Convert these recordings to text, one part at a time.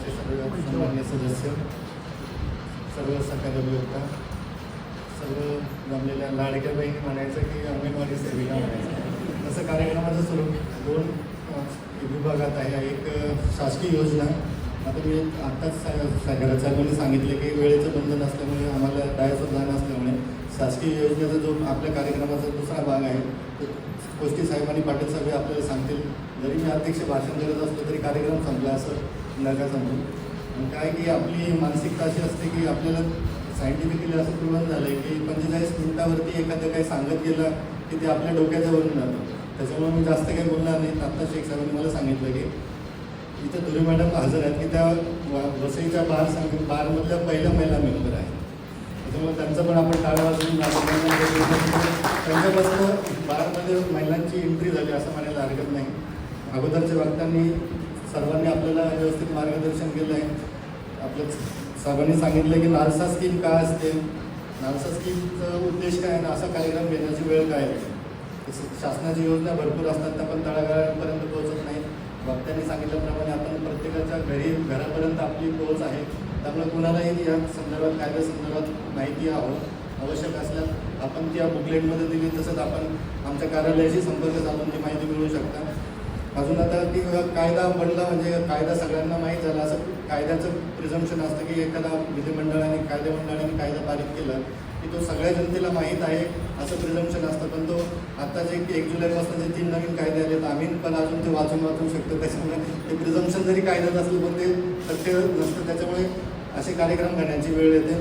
मंडळाचे सर्व सन्मान्य सदस्य सर्व सहकारी अभियोक्ता सर्व जमलेल्या लाडक्या बहिणी म्हणायचं की अंगणवाडी सेविका म्हणायचं तसं कार्यक्रमाचं स्वरूप दोन विभागात आहे एक शासकीय योजना आता मी आत्ताच सा- घराचार्याने सांगितलं की वेळेचं बंधन असल्यामुळे आम्हाला डायचं जाणं असल्यामुळे शासकीय योजनेचा जो आपल्या कार्यक्रमाचा दुसरा भाग आहे तो गोष्टी साहेबांनी पाटील साहेब आपल्याला सांगतील जरी मी अध्यक्ष भाषण करत असलो तरी कार्यक्रम संपला असं नका समजून आणि काय की आपली मानसिकता अशी असते की आपल्याला सायंटिफिकली असं प्रूव्हन झालं आहे की पंचेचाळीस मिनिटावरती एखादं काही सांगत गेलं की ते आपल्या डोक्याच्या वरून जातं. त्याच्यामुळे मी जास्त काही बोलणार नाही. आत्ता शेख साहेबांनी मला सांगितलं की इथं धुरी मॅडम हजर आहेत की त्या वसईच्या बार सांग बारमधल्या पहिल्या महिला मेंबर आहेत. त्याच्यामुळे त्यांचं पण आपण टाळा त्यांच्यापासून बारमध्ये महिलांची एंट्री झाली असं म्हणायला हरकत नाही. अगोदरच्या वक्त्यांनी सर्वांनी आपल्याला व्यवस्थित मार्गदर्शन केलं आहे. आपलं सर्वांनी सांगितलं की नालसा स्कीम काय असते? नालसा स्कीमचा उद्देश काय आहे? ना असा कार्यक्रम घेण्याची वेळ काय आहे? तसं शासनाची योजना भरपूर असतात त्या पण तळागाळापर्यंत पोहोचत नाही वक्त्यांनी सांगितल्याप्रमाणे आपण प्रत्येकाच्या घरी घरापर्यंत आपली पोहोच आहे. त्यामुळे कुणालाही या संदर्भात कायद्या संदर्भात माहिती हवं आवश्यक असल्यास आपण त्या बुकलेटमध्ये दिली. तसंच आपण आमच्या कार्यालयाशी संपर्क साधून ती माहिती मिळवू शकता. अजून आता ती कायदा बनला म्हणजे कायदा सगळ्यांना माहीत झाला असं कायद्याचं प्रिझम्पशन असतं की एखादा विधिमंडळाने कायदेमंडळाने कायदा पारित केला की तो सगळ्या जनतेला माहीत आहे असं प्रिझम्पशन असतं. पण तो आता जे एक जुलैपासून जे तीन नवीन कायदे आले आम्ही पण अजून ते वाचून वाचू शकतो. त्याच्यामुळे ते प्रिझम्पशन जरी कायद्यात असलं पण ते सत्य नसतं. त्याच्यामुळे असे कार्यक्रम करण्याची वेळ येते.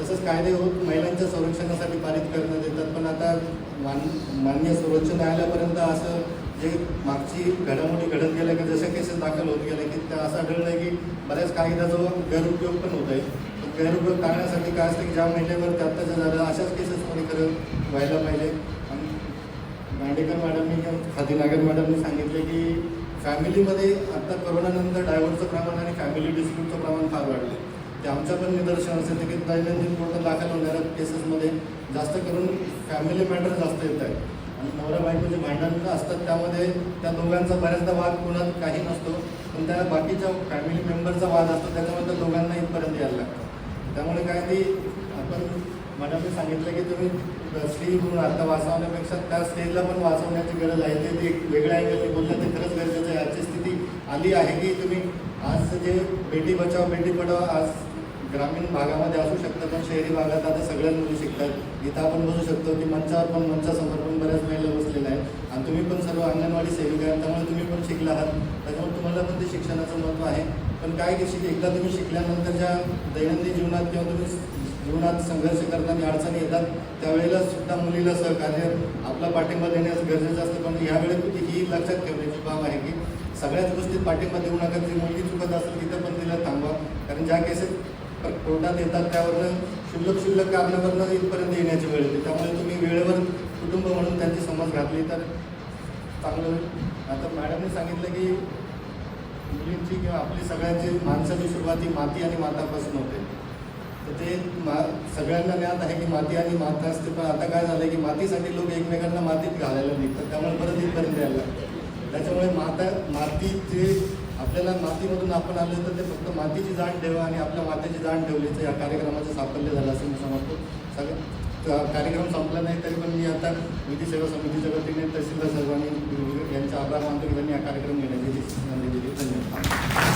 तसंच कायदे होत महिलांच्या संरक्षणासाठी पारित करण्यात येतात पण आता मान मान्य सर्वोच्च न्यायालयापर्यंत असं जे मागची घडामोडी घडत गेल्या की जशा केसेस दाखल होत गेल्या की त्या असं आढळलं आहे की बऱ्याच कायद्याचा गैरउपयोग पण होत आहे. गैरउपयोग टाळण्यासाठी काय असतं की ज्या महिलेवर त्यात्ताच्या झालं अशाच केसेसमध्ये खरं व्हायला पाहिजे. आणि दांडेकर मॅडमनी किंवा खादीनागर मॅडमनी सांगितले की फॅमिलीमध्ये आत्ता करोनानंतर डायव्हर्सचं प्रमाण आणि फॅमिली डिस्प्यूटचं प्रमाण फार वाढलं ते आमचं पण निदर्शन असेल की दैनंदिन कोर्टात दाखल होणाऱ्या केसेसमध्ये जास्त करून फॅमिली मॅटर जास्त येत आहेत आणि नवरा बायकोचे भांडण असतात त्यामध्ये त्या दोघांचा बऱ्याचदा वाद कोणात काही नसतो पण त्या बाकीच्या फॅमिली मेंबरचा वाद असतो त्याच्यामुळे त्या दोघांना इथपर्यंत यायला लागतं. त्यामुळे काय ती आपण मॅडमने सांगितलं की तुम्ही स्त्री म्हणून आता वाचवण्यापेक्षा त्या स्टेजला पण वाचवण्याची गरज आहे ते ते एक वेगळ्या अँगलने बोललं ते खरंच गरजेचं आहे. आजची स्थिती आली आहे की तुम्ही आज जे बेटी बचाव बेटी पढाव आज ग्रामीण भागामध्ये असू शकतं पण शहरी भागात आता सगळ्याच मुली शिकतात. इथं आपण बघू शकतो की मंचावर पण मंचासमोर पण बऱ्याच महिला बसलेल्या आहेत. आणि तुम्ही पण सर्व अंगणवाडी सेविका आहे त्यामुळे तुम्ही पण शिकला आहात. त्याच्यामुळे तुम्हाला पण ते शिक्षणाचं महत्त्व आहे. पण काय की शिक एकदा तुम्ही शिकल्यानंतर ज्या दैनंदिन जीवनात किंवा तुम्ही जीवनात संघर्ष करताना अडचणी येतात त्यावेळेला सुद्धा मुलीला सहकार्य आपला पाठिंबा देण्यास गरजेचं असतं. पण यावेळी ही लक्षात ठेवण्याची बाब आहे की सगळ्याच गोष्टीत पाठिंबा देऊ नका. जी मुलगी चुकत असेल तिथं पण तिला थांबवा. कारण ज्या केसेस कोर्टात येतात त्यावरनं शुल्लक शुल्लक कारणावरनं इथपर्यंत येण्याची वेळ येते. त्यामुळे तुम्ही वेळेवर कुटुंब म्हणून त्यांची समज घातली तर चांगलं होईल. आता मॅडमने सांगितलं की मुलींची किंवा आपली सगळ्यांची माणसाची सुरुवात ही माती आणि मातापासून होते. तर ते मा सगळ्यांना ज्ञात आहे की माती आणि माता असते पण आता काय झालं की मातीसाठी लोक एकमेकांना मातीत घालायला निघतात. त्यामुळे परत इथपर्यंत यायला लागतं त्याच्यामुळे माता मातीचे आपल्याला मातीमधून आपण आलं तर ते फक्त मातीची जाण ठेवा आणि आपल्या मातीची जाण ठेवलीचं या कार्यक्रमाचं साफल्य झालं असं मी समजतो. सगळं कार्यक्रम संपला नाही तरी पण मी आता विधी सेवा समितीच्या वतीने तहसीलदार सर्वांनी यांचा आभार मानतो की त्यांनी हा कार्यक्रम घेण्याची संधी दिली. धन्यवाद.